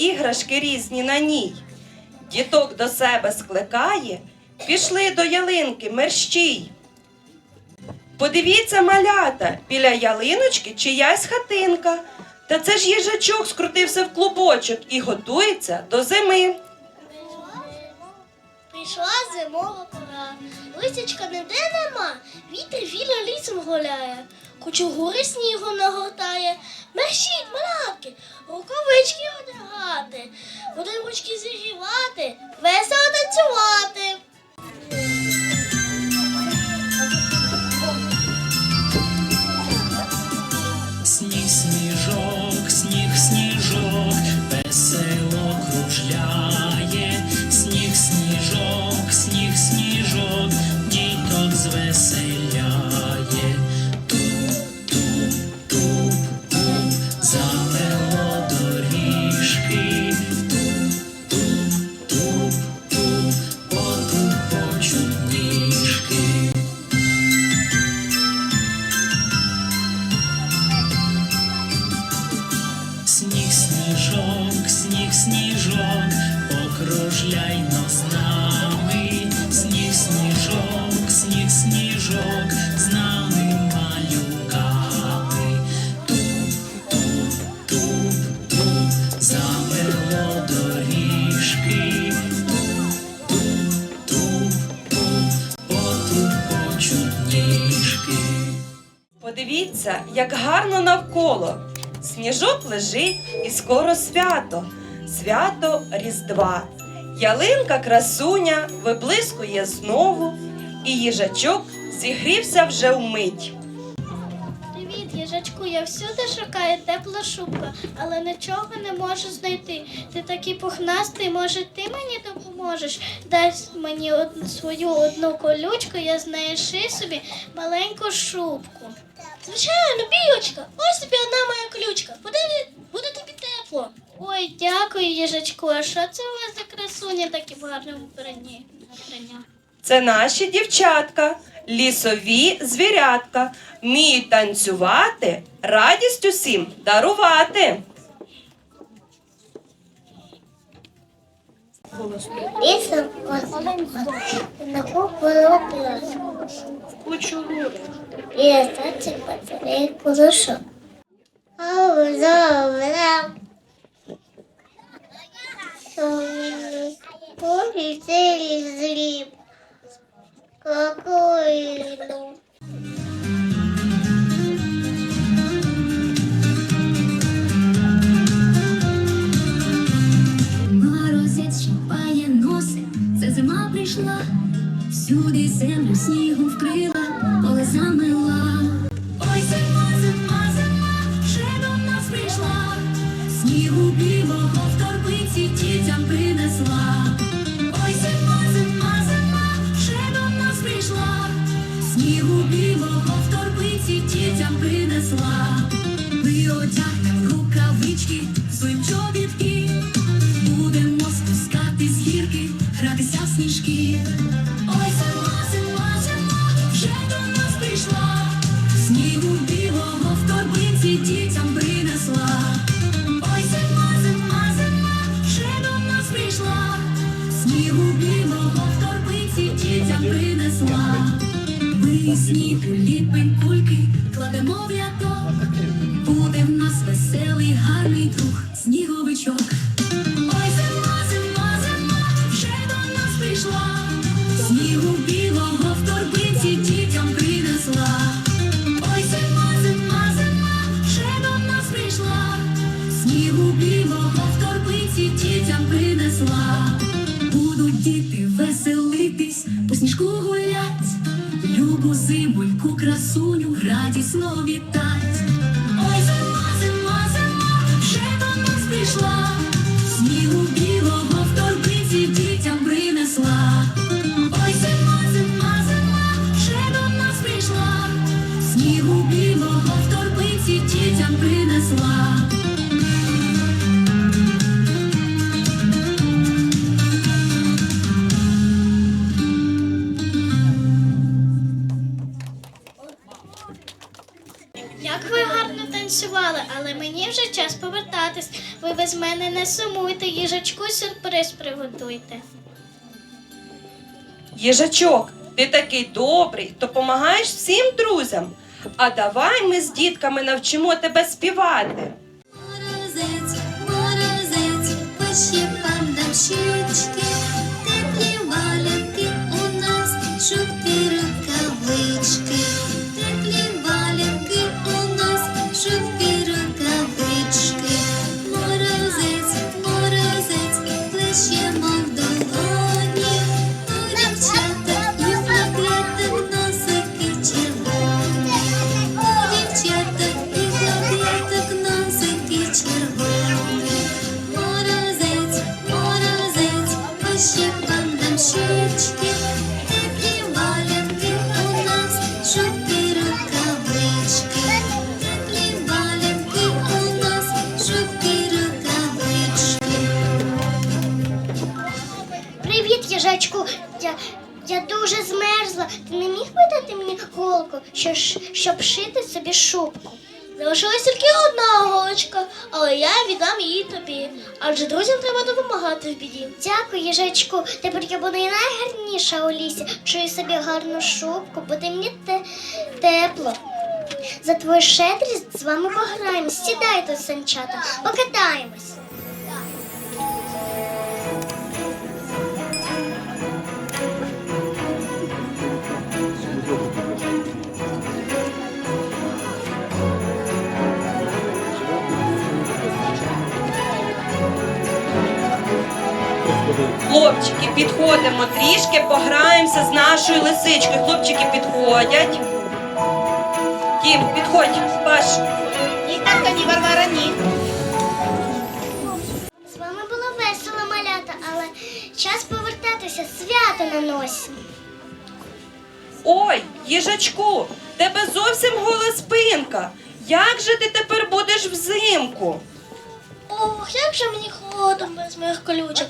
іграшки різні на ній. Діток до себе скликає, пішли до ялинки мерщій. Подивіться, малята, біля ялиночки чиясь хатинка. Та це ж їжачок скрутився в клубочок і готується до зими. Прийшла зимова пора. Лисячка ніде нема, вітер вільно лісом гуляє, хоч у гори снігу нагортає. Мерщіть, малятки, рукавички одягати, будемо ручки зігрівати, весело танцювати. Сніг, сніжок, сніг, сніжок, весело кружляє, покружляйно з нами. Сніг, сніжок, сніг, сніжок, з нами малюками. Туп, туп, туп, туп, замело доріжки. Туп, туп, туп, туп, потупочуть ніжки. Подивіться, як гарно навколо. Сніжок лежить і скоро свято, свято Різдва. Ялинка красуня виблискує знову, і їжачок зігрівся вже вмить. Привіт, їжачку, я всюди шукаю тепла шубка, але нічого не можу знайти. Ти такий пухнастий, може, ти мені допоможеш? Дай мені одну, свою одну колючку, я з неї шию собі маленьку шубку. Звичайно, білочка, ось тобі одна моя ключка. Буде, буде тобі тепло. Ой, дякую, їжачку. А що це у вас за красуня такі в гарному вбранні? Це наші дівчатка, лісові звірятка, вміють танцювати, радість усім дарувати. Лісом на купу І остаться. Полетели зрим. Какой ну. Морозець в дітям принесла. Ми одягнем рукавички, своїм чобітки. Будемо спускати з гірки, гратися в сніжки. Ой, зима, зима, зима, вже до нас прийшла. Снігу білого в торбинці дітям принесла. Ой, зима, зима, зима, вже до нас прийшла. Снігу білого в торбинці дітям принесла. Ми снігу ліпим кульки, кладемо в рядок. Буде в нас веселий, гарний друг, сніговичок. Ой, зима, зима, зима, вже до нас прийшла. Снігу білого в торбинці дітям принесла. Ой, зима, зима, зима, вже до нас прийшла. Снігу білого в торбинці дітям принесла. Будуть діти веселитись, по сніжку гулять. Любу зимоньку красуню радісно вітать. Ой, зима, зима, зима, вже до нас прийшла. Снігу білого в торбиці дітям принесла. Ой, зима, зима, зима, вже до нас прийшла. Снігу білого в торбиці дітям принесла. Без мене не сумуйте, їжачку сюрприз приготуйте. Їжачок, ти такий добрий, допомагаєш всім друзям. А давай ми з дітками навчимо тебе співати. Морозець, морозець, пощипам дам щічки, дуже змерзла. Ти не міг би дати мені голку, що ж- щоб шити собі шубку? Залишилась тільки одна голочка, але я віддам її тобі. Адже друзям треба допомагати в біді. Дякую, їжачку. Тепер я буду найгарніша у лісі. Чую собі гарну шубку, буде мені те- тепло. За твою щедрість з вами пограємось. Сідайте, санчата, покатаємось. Хлопчики, підходимо трішки, пограємося з нашою лисичкою. Хлопчики підходять. Тім, підходь, Паш. Ні, татка, ні, Варвара, ні. З вами було весело малята, але час повертатися, свято на носі. Ой, їжачку, тебе зовсім гола спинка. Як же ти тепер будеш взимку? Ох, як же мені холодно без моїх колючок.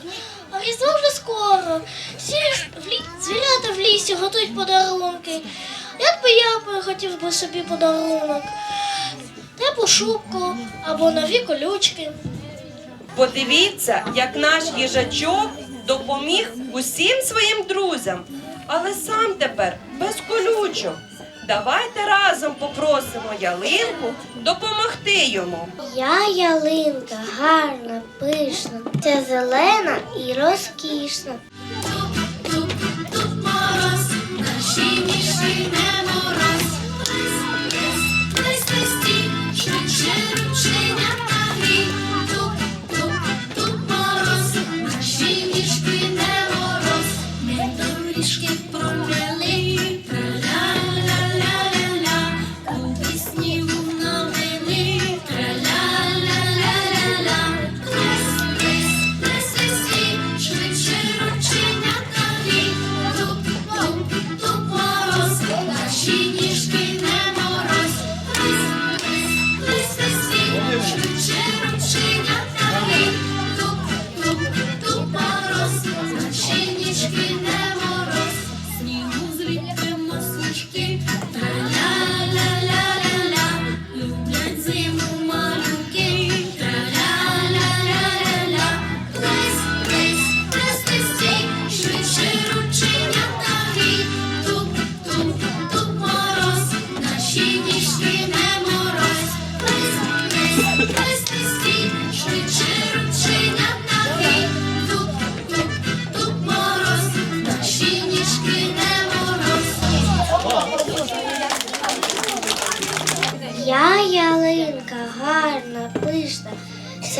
А різдво вже скоро. Лі... звірята в лісі готують подарунки. Як би я хотів би собі подарунок? Теплу шубку або нові колючки. Подивіться, як наш їжачок допоміг усім своїм друзям, але сам тепер без колючок. Давайте разом попросимо ялинку допомогти йому. Я ялинка, гарна, пишна, це зелена і розкішна.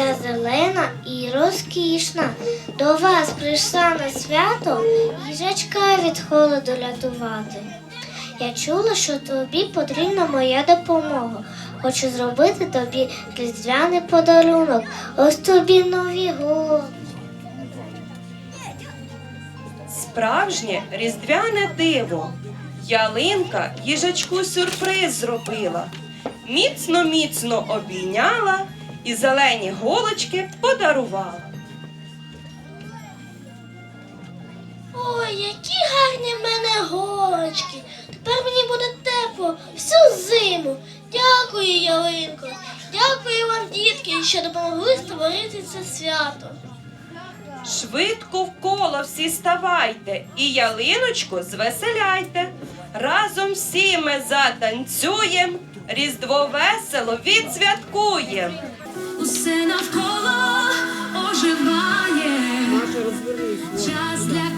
Вся зелена і розкішна. До вас прийшла на свято їжачка від холоду рятувати. Я чула, що тобі потрібна моя допомога. Хочу зробити тобі різдвяний подарунок. Ось тобі нові голки. Справжнє різдвяне диво. Ялинка їжачку сюрприз зробила. Міцно міцно обійняла і зелені голочки подарувала. Ой, які гарні в мене голочки. Тепер мені буде тепло всю зиму. Дякую, ялинко. Дякую вам, дітки, що допомогли створити це свято. Швидко в коло всі ставайте і ялиночку звеселяйте. Разом всі ми затанцюєм, Різдво весело відсвяткуєм. Усе навколо оживає. Час для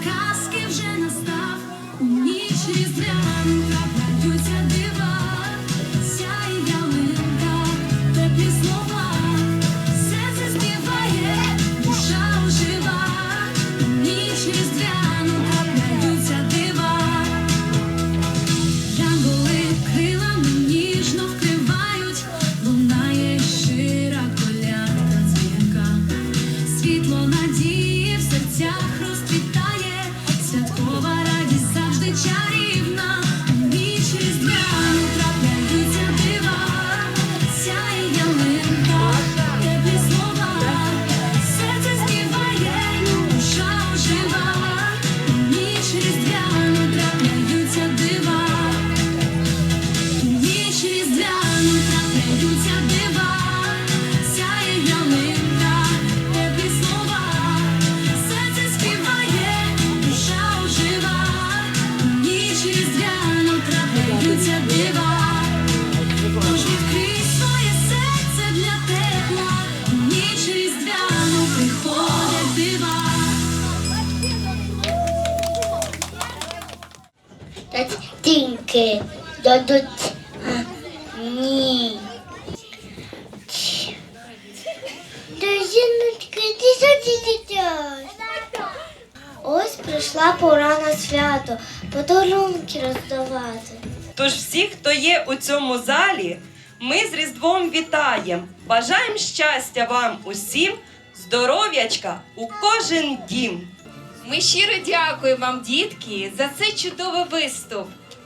дадуть ні. Та жіночки, Ось прийшла пора на свято, подарунки роздавати. Тож всіх, хто є у цьому залі, ми з Різдвом вітаєм. Бажаємо щастя вам усім, здоров'ячка у кожен дім. Ми щиро дякуємо вам, дітки, за цей чудовий виступ